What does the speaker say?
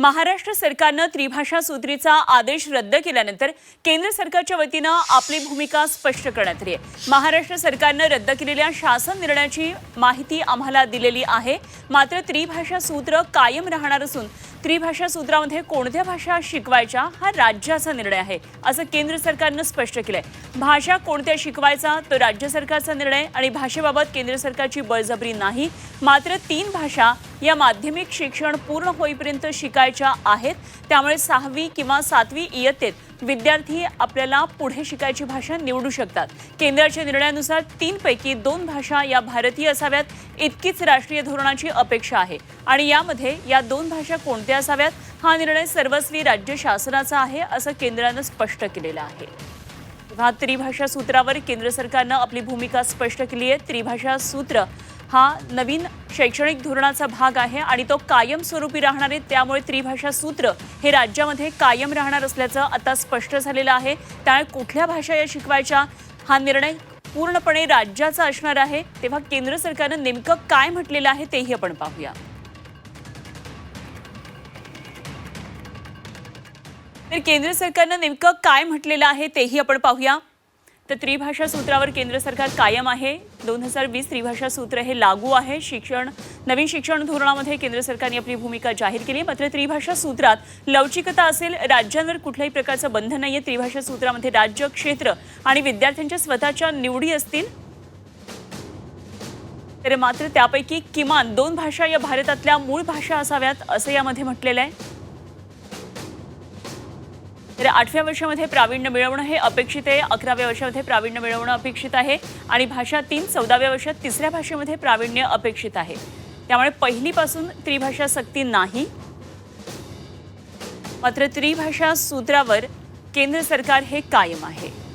महाराष्ट्र सरकारनं त्रिभाषा सूत्रीचा आदेश रद्द केल्यानंतर केंद्र सरकारच्या वतीनं आपली भूमिका स्पष्ट करण्यात आली आहे. महाराष्ट्र सरकारनं रद्द केलेल्या शासन निर्णयाची माहिती आम्हाला दिलेली आहे. मात्र त्रिभाषा सूत्र कायम राहणार असून त्रिभाषा सूत्रामध्ये कोणत्या भाषा शिकवायच्या हा राज्याचा निर्णय आहे असं केंद्र सरकारनं स्पष्ट केलंय. भाषा कोणत्या शिकवायचा तो राज्य सरकारचा निर्णय आणि भाषेबाबत केंद्र सरकारची बळजबरी नाही. मात्र तीन भाषा या माध्यमिक शिक्षण पूर्ण होईपर्यंत शिकायच्या आहेत. त्यामुळे सहावी किंवा सातवी इयत्तेत विद्यार्थी आपल्याला पुढे शिकायची भाषा निवडू शकतात. केंद्राच्या निर्णयानुसार तीनपैकी दोन भाषा या भारतीय असाव्यात. इतकीच राष्ट्रीय धोरणाची अपेक्षा आहे. आणि यामध्ये या दोन भाषा कोणत्या असाव्यात? हा निर्णय सर्वस्वी राज्य शासनाचा आहे असं केंद्रानं स्पष्ट केलेलं आहे. त्रिभाषा सूत्रावर केंद्र सरकारनं आपली भूमिका स्पष्ट केली आहे. त्रिभाषा सूत्र हा नवीन शैक्षणिक धोरणाचा भाग आहे आणि तो कायमस्वरूपी राहणार आहे. त्यामुळे त्रिभाषा सूत्र हे राज्यामध्ये कायम राहणार असल्याचं आता स्पष्ट झालेलं आहे. त्यामुळे कुठल्या भाषा या शिकवायच्या हा निर्णय पूर्णपणे राज्याचा असणार आहे. तेव्हा केंद्र सरकारनं नेमकं काय म्हटलेलं आहे तेही आपण पाहूया. तर केंद्र सरकारनं नेमकं काय म्हटलेलं आहे तेही आपण पाहूया. तर त्रिभाषा सूत्रावर केंद्र सरकार कायम आहे. दोन हजार वीस त्रिभाषा सूत्र हे लागू आहे. शिक्षण नवीन शिक्षण धोरणामध्ये केंद्र सरकारने आपली भूमिका जाहीर केली मात्र त्रिभाषा सूत्रात लवचिकता असेल राज्यांवर कुठल्याही प्रकारचं बंधन नाही आहे त्रिभाषा सूत्रामध्ये राज्य क्षेत्र आणि विद्यार्थ्यांच्या स्वतःच्या निवडी असतील. तर मात्र त्यापैकी किमान दोन भाषा या भारतातल्या मूळ भाषा असाव्यात असं यामध्ये म्हटलेलं आहे. तर आठव्या वर्षामध्ये प्रावीण्य मिळवणं हे अपेक्षित आहे. अकराव्या वर्षामध्ये प्रावीण्य मिळवणं अपेक्षित आहे. आणि भाषा तीन चौदाव्या वर्षात तिसऱ्या भाषेमध्ये प्रावीण्य अपेक्षित आहे. त्यामुळे पहिलीपासून त्रिभाषा सक्ती नाही. मात्र त्रिभाषा सूत्रावर केंद्र सरकार हे कायम आहे.